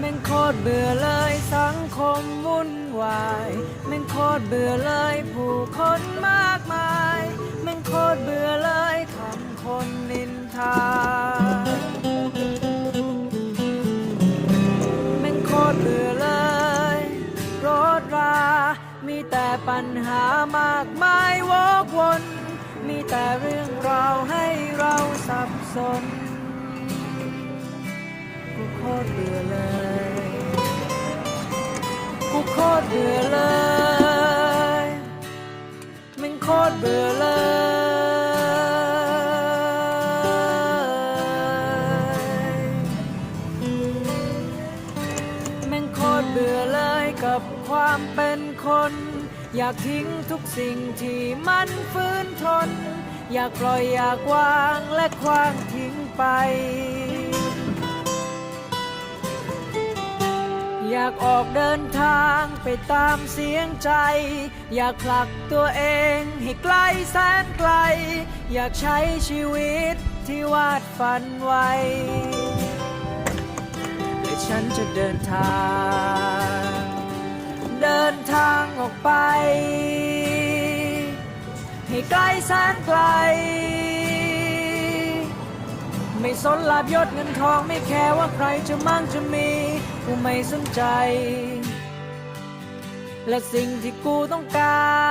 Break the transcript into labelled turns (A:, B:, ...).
A: แม่งโคตรเบื่อเลยสังคมวุ่นวาย แม่งโคตรเบื่อเลยผู้คนมากมาย แม่งโคตรเบื่อเลยคำคนนินทา แม่งโคตรเบื่อเลยรถรา มีแต่ปัญหามากมายวกวน มีแต่เรื่องราวให้เราสับสน กูโคตรเบื่อเลย กูโคตรเบื่อเลยม่งโคตรเบื่อเลยม่งโคตรเบื่อเลยกับความเป็นคน อยากทิ้งทุกสิ่งที่มันฟื้นทน อยากปล่อยอยากวางและคว้างทิ้งไป อยากออกเดินทางไปตามเสียงใจ อยากผลักตัวเองให้ไกลแสนไกล อยากใช้ชีวิตที่วาดฝันไว้และฉันจะเดินทาง เดินทางออกไป ให้ไกลแสนไกล ไม่สนลาบยศเงินทองไม่แคร์ว่าใครจะมั่งจะมี กูไม่สนใจ และสิ่งที่กูต้องการ